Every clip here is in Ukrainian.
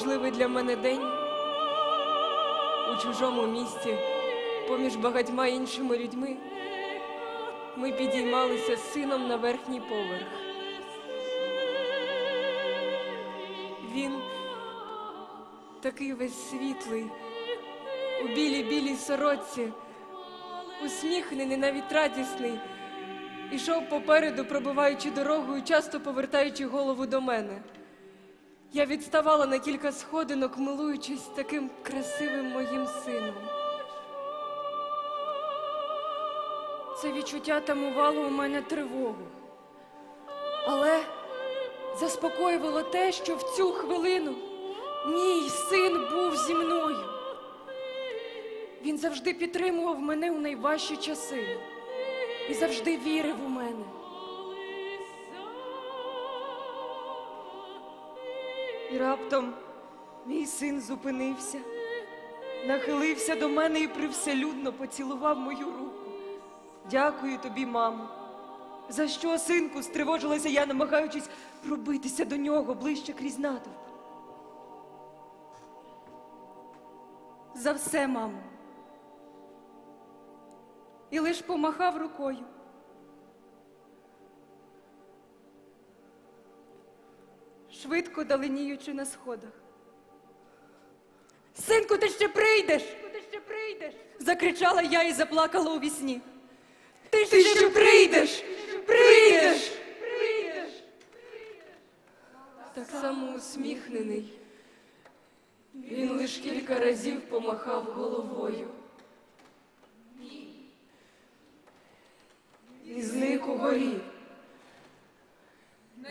важливий для мене день у чужому місті, поміж багатьма іншими людьми. Ми підіймалися з сином на верхній поверх. Він такий весь світлий, у білій білій сорочці, усміхнений, навіть радісний, ішов попереду, пробиваючи дорогу і часто повертаючи голову до мене. Я відставала на кілька сходинок, милуючись таким красивим моїм сином. Це відчуття тамувало у мене тривогу. Але заспокоювало те, що в цю хвилину мій син був зі мною. Він завжди підтримував мене у найважчі часи і завжди вірив у мене. І раптом мій син зупинився, нахилився до мене і привселюдно поцілував мою руку. Дякую тобі, мамо. За що, синку, стривожилася я, намагаючись пробитися до нього ближче крізь натовп. За все, мамо. І лиш помахав рукою. Швидко даленіючи на сходах. Синку, ти ще прийдеш! Ти ще прийдеш! Закричала я і заплакала у вісні. Ти, ти ще прийдеш! Прийдеш! Прийдеш! Так само усміхнений. Він лиш кілька разів помахав головою. І зник угорі,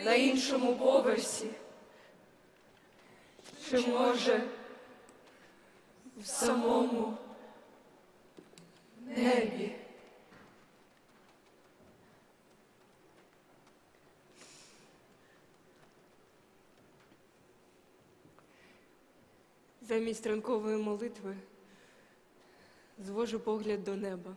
на іншому поверсі. Чи може в самому небі? Замість ранкової молитви звожу погляд до неба.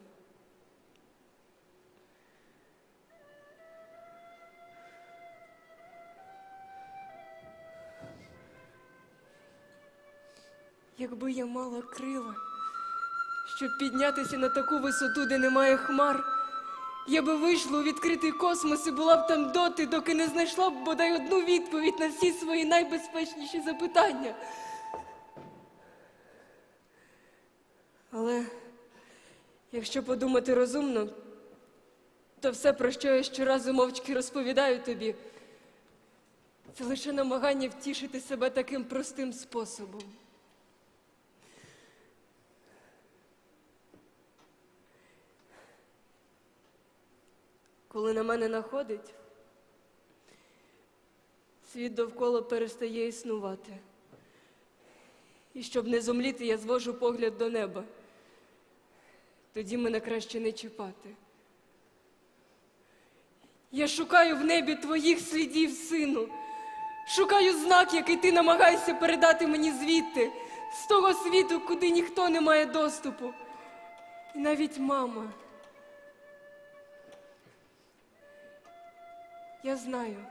Якби я мала крила, щоб піднятися на таку висоту, де немає хмар, я би вийшла у відкритий космос і була б там доти, доки не знайшла б бодай одну відповідь на всі свої найбезпечніші запитання. Але якщо подумати розумно, то все, про що я щоразу мовчки розповідаю тобі, це лише намагання втішити себе таким простим способом. Коли на мене находить, світ довкола перестає існувати. І щоб не зомліти, я звожу погляд до неба. Тоді мене краще не чіпати. Я шукаю в небі твоїх слідів, сину. Шукаю знак, який ти намагаєшся передати мені звідти, з того світу, куди ніхто не має доступу. І навіть мама. Я знаю.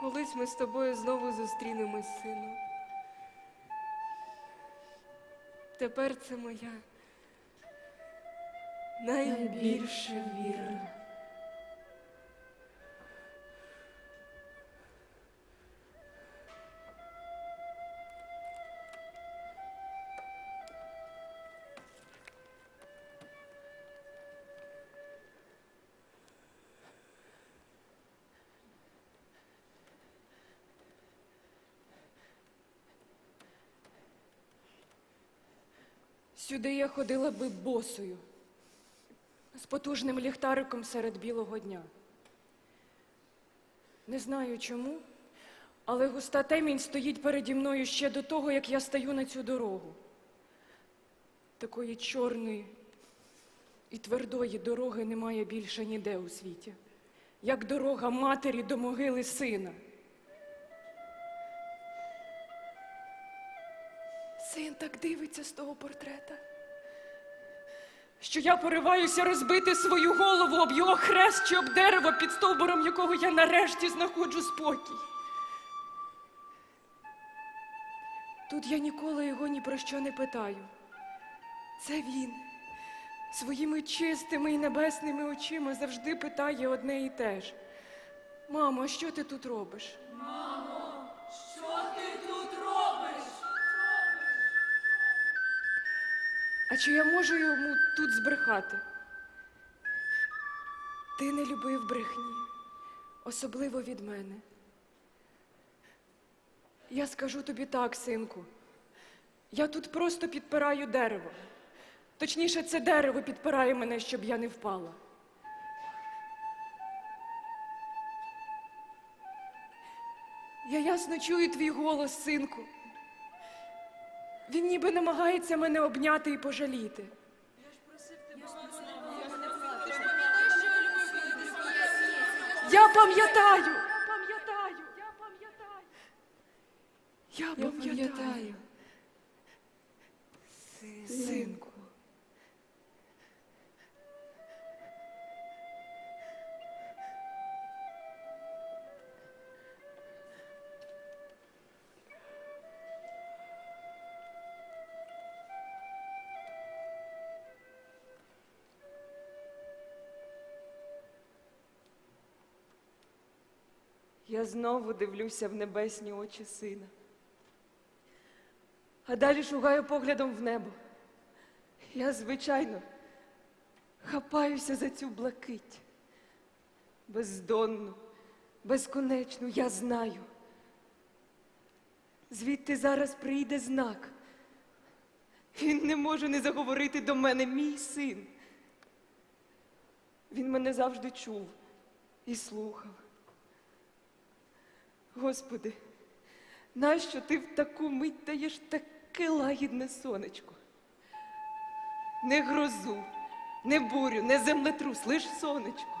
Колись ми з тобою знову зустрінемось, сину. Тепер це моя найбільша віра. Сюди я ходила би босою, з потужним ліхтариком серед білого дня. Не знаю чому, але густа темінь стоїть переді мною ще до того, як я стаю на цю дорогу. Такої чорної і твердої дороги немає більше ніде у світі, як дорога матері до могили сина. Так дивиться з того портрета. що я пориваюся розбити свою голову об його хрест чи об дерево, під стовбуром якого я нарешті знаходжу спокій. Тут я ніколи його ні про що не питаю. Це він своїми чистими і небесними очима завжди питає одне і те ж. Мамо, що ти тут робиш? А чи я можу йому тут збрехати? Ти не любив брехні, особливо від мене. Я скажу тобі так, синку. Я тут просто підпираю дерево. Точніше, це дерево підпирає мене, щоб я не впала. Я ясно чую твій голос, синку. Він ніби намагається мене обняти і пожаліти. Я пам'ятаю. Я пам'ятаю. Я пам'ятаю. Я пам'ятаю. Синку. Я знову дивлюся в небесні очі сина. А далі шугаю поглядом в небо. Я, звичайно, хапаюся за цю блакить. Бездонну, безконечну, я знаю. Звідти зараз прийде знак. Він не може не заговорити до мене, мій син. Він мене завжди чув і слухав. Господи, нащо ти в таку мить даєш таке лагідне сонечко? Не грозу, не бурю, не землетрус, лиш сонечко.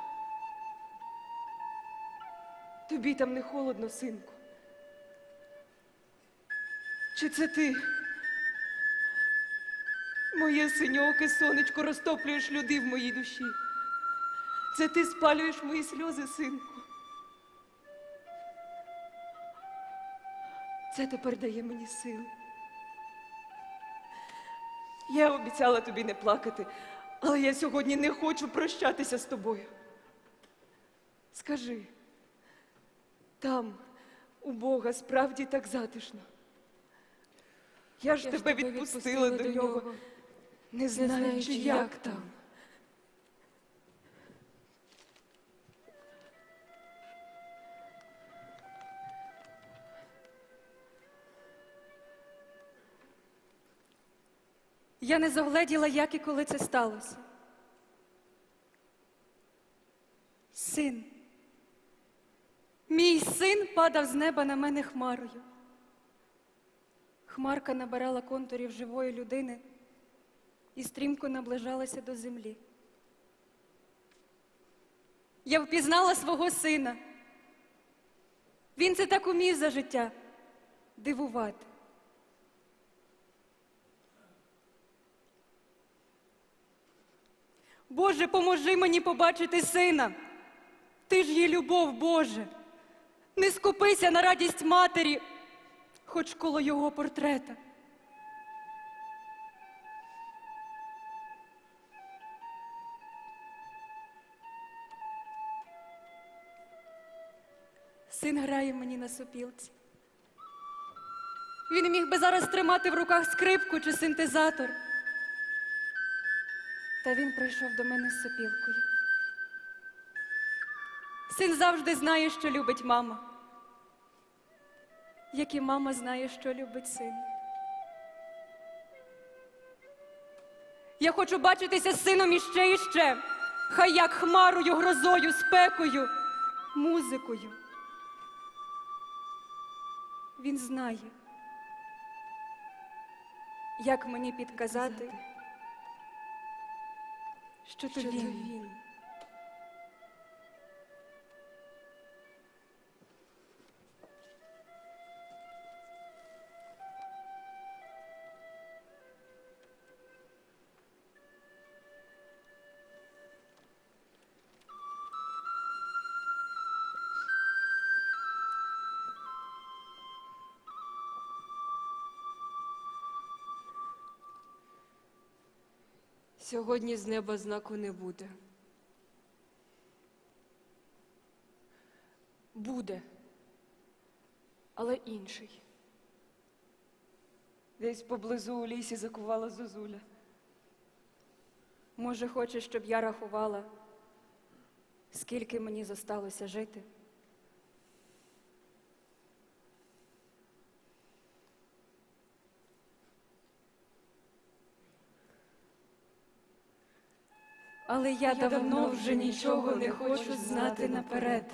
Тобі там не холодно, синку. Чи це ти? Моє синьоке сонечко розтоплюєш люди в моїй душі. Це ти спалюєш мої сльози, синку. Це тепер дає мені сили. Я обіцяла тобі не плакати, але я сьогодні не хочу прощатися з тобою. Скажи, там у Бога справді так затишно. Я ж Я тебе тебе відпустила до нього, не знаючи, як там. Я не загледіла, як і коли це сталося. Син. Мій син падав з неба на мене хмарою. Хмарка набирала контурів живої людини і стрімко наближалася до землі. Я впізнала свого сина. Він це так умів за життя дивувати. Боже, поможи мені побачити сина. Ти ж є любов, Боже. Не скупися на радість матері, хоч коло його портрета. Син грає мені на сопілці. Він міг би зараз тримати в руках скрипку чи синтезатор. Та він прийшов до мене з сопілкою. Син завжди знає, що любить мама, як і мама знає, що любить син. Я хочу бачитися з сином іще і ще, хай як хмарою, грозою, спекою, музикою. Він знає, як мені підказати, що то він. Сьогодні з неба знаку не буде. Буде, але інший. Десь поблизу у лісі закувала зозуля. Може, хочеш, щоб я рахувала, скільки мені зосталося жити? Але я, давно вже нічого не хочу знати наперед.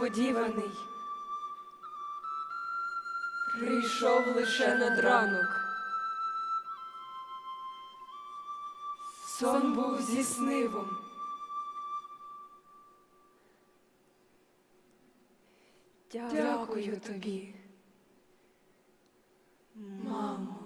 Несподіваний. Прийшов лише над ранок. Сон був зі снивом. Дякую тобі, мамо.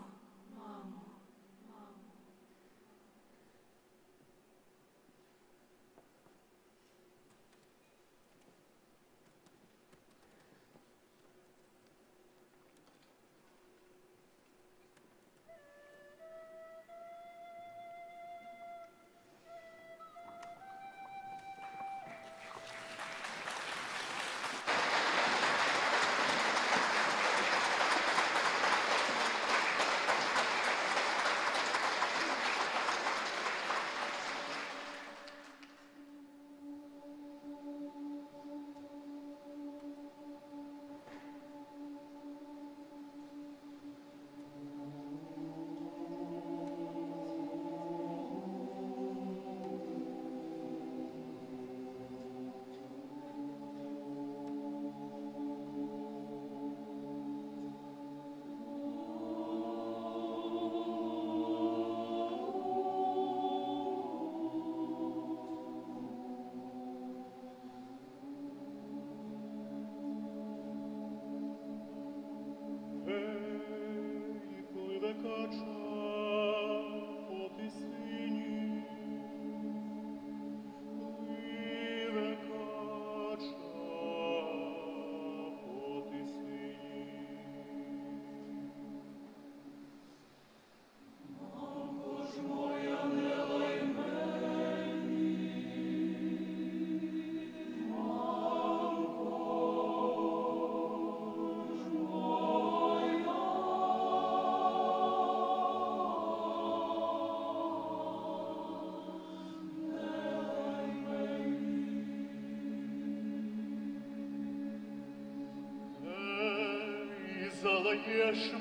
даєш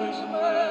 як